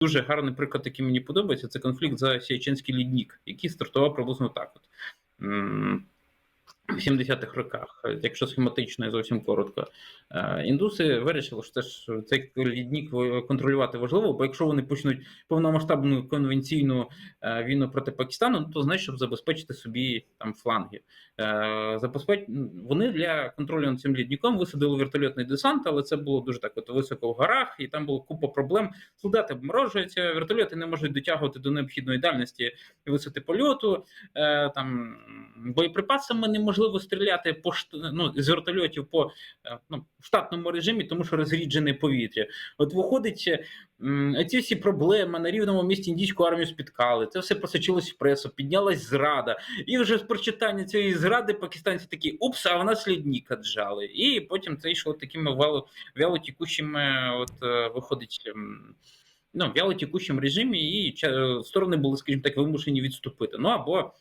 дуже гарний приклад, який мені подобається, це конфлікт за Сіячинський ліднік, який стартував приблизно так. От. В 70-х роках, якщо схематично і зовсім коротко, Е, індуси вирішили, що це ж цей ліднік контролювати важливо, бо якщо вони почнуть повномасштабну конвенційну е, війну проти Пакистану, ну, то знаєш, щоб забезпечити собі там фланги. Е, Забезпеч... Вони для контролю над цим лідником висадили вертольотний десант, але це було дуже так от високо в горах, і там було купа проблем. Солдати обморожуються, вертольоти не можуть дотягувати до необхідної дальності висоти польоту. Там боєприпасами неможливо стріляти по ну, з вертольотів по е, ну, штатному режимі, тому що розріджене повітря. От виходить, ці всі проблеми на рівному місці індійську армію спіткали. Це все просочилось в пресу, піднялась зрада. І вже з прочитання цієї зради пакистанці такі упс, а в нас лідник отжали. І потім це йшло такими вяло, вялотікущими, от е, виходить. Ну, в вялотікущому режимі, і сторони були, скажімо так, вимушені відступити. Ну або